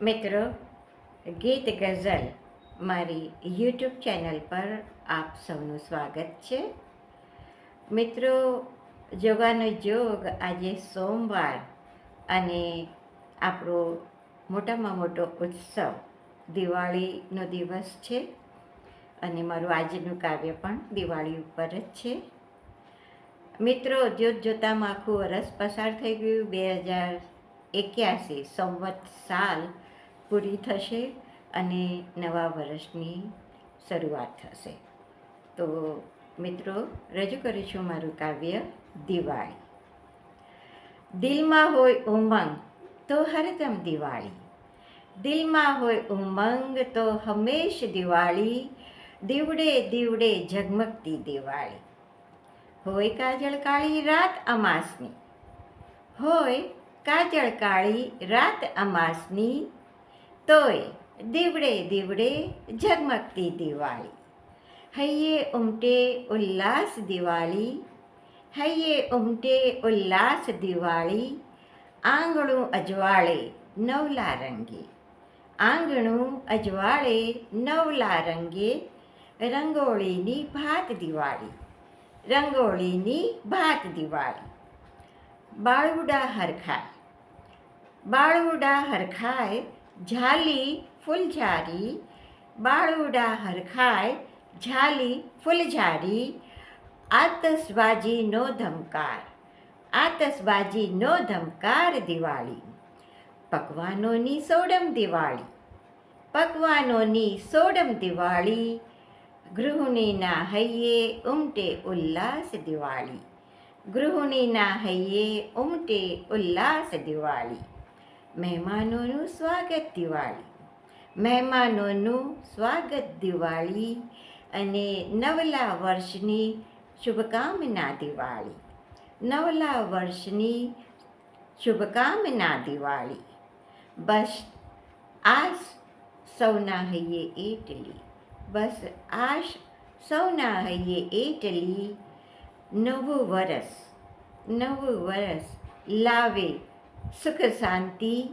મિત્રો, ગીત ગઝલ મારી યુટ્યુબ ચેનલ પર આપ સૌનું સ્વાગત છે. મિત્રો જોગાનો જોગ આજે સોમવાર અને આપણો મોટામાં મોટો ઉત્સવ દિવાળીનો દિવસ છે અને મારું આજનું કાવ્ય પણ દિવાળી ઉપર જ છે. મિત્રો જોત જોતામાં આખું વરસ પસાર થઈ ગયું. બે હજાર એક્યાસી સંવત સાલ પૂરી થશે અને નવા વર્ષની શરૂઆત થશે. તો મિત્રો, રજૂ કરું છું મારું કાવ્ય દિવાળી. દિલમાં હોય ઉમંગ, તો હરદમ દિવાળી. દિલમાં હોય ઉમંગ, તો હંમેશ દિવાળી. દીવડે દીવડે ઝગમગતી દિવાળી. હોય કાજળ કાળી રાત અમાસની. હોય કાજળ કાળી રાત અમાસની. તોય દીવડે દીવડે ઝગમગતી દિવાળી. હૈયે ઉમટે ઉલ્લાસ દિવાળી. હૈયે ઉમટે ઉલ્લાસ દિવાળી. આંગણું અજવાળે નવલા રંગે. આંગણું અજવાળે નવલા રંગે. રંગોળીની ભાત દિવાળી. રંગોળીની ભાત દિવાળી. બાળુડા હરખાય. બાળુડા હરખાય ઝાલી ફૂલઝારી, બાળુડા હરખાય, ઝાલી ફૂલઝારી, આતશબાજીનો ધમકાર આતશબાજીનો ધમકાર દિવાળી, પકવાનોની સોડમ દિવાળી, પકવાનોની સોડમ દિવાળી ગૃહિણીના હૈયે ઉમટે ઉલ્લાસ દિવાળી ગૃહિણીના હૈયે ઉમટે ઉલ્લાસ દિવાળી. મહેમાનોનું સ્વાગત દિવાળી. મહેમાનોનું સ્વાગત દિવાળી અને નવલા વર્ષની શુભકામના દિવાળી. નવલા વર્ષની શુભકામના દિવાળી. બસ આશ સૌના હૈયે એટલી. બસ આશ સૌના હૈયે એટલી. નવું વરસ નવું વરસ લાવે સુખ શાંતિ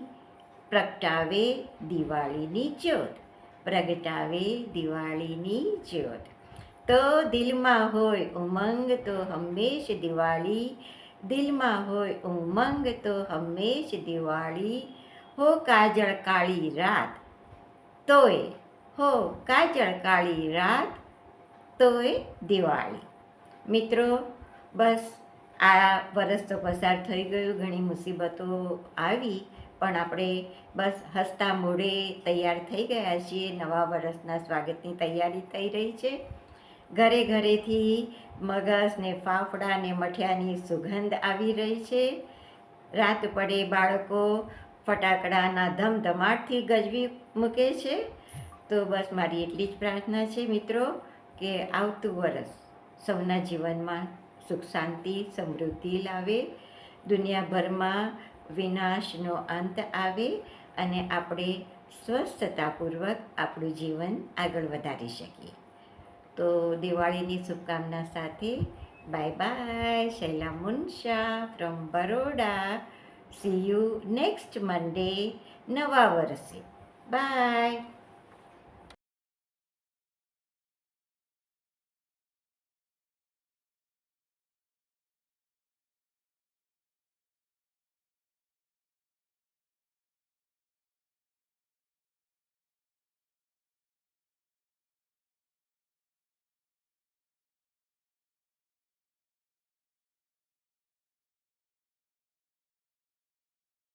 પ્રગટાવે દિવાળીની જ્યોત, પ્રગટાવે દિવાળીની જ્યોત. તો દિલમાં હોય ઉમંગ તો હંમેશ દિવાળી. દિલમાં હોય ઉમંગ તો હંમેશ દિવાળી. હો કાજળ કાળી રાત, તોય હો કાજળ કાળી રાત, તોય દિવાળી. મિત્રો, બસ આ વરસ તો પસાર થઈ ગયું, ઘણી મુસીબતો આવી, પણ આપણે બસ હસતા મોઢે તૈયાર થઈ ગયા છીએ. નવા વરસના સ્વાગતની તૈયારી થઈ રહી છે. ઘરે ઘરેથી મગસ ને ફાફડા ને મઠિયાની સુગંધ આવી રહી છે. રાત પડે બાળકો ફટાકડાના ધમધમાટથી ગજવી મૂકે છે. તો બસ મારી એટલી જ પ્રાર્થના છે મિત્રો, કે આવતું વરસ સૌના જીવનમાં સુખ, શાંતિ, સમૃદ્ધિ લાવે. દુનિયાભરમાં વિનાશનો અંત આવે અને આપણે સ્વસ્થતાપૂર્વક આપણું જીવન આગળ વધારી શકીએ. તો દિવાળીની શુભકામના સાથે bye bye, Shaila Munsha from Baroda. See you next Monday નવા વર્ષે. બાય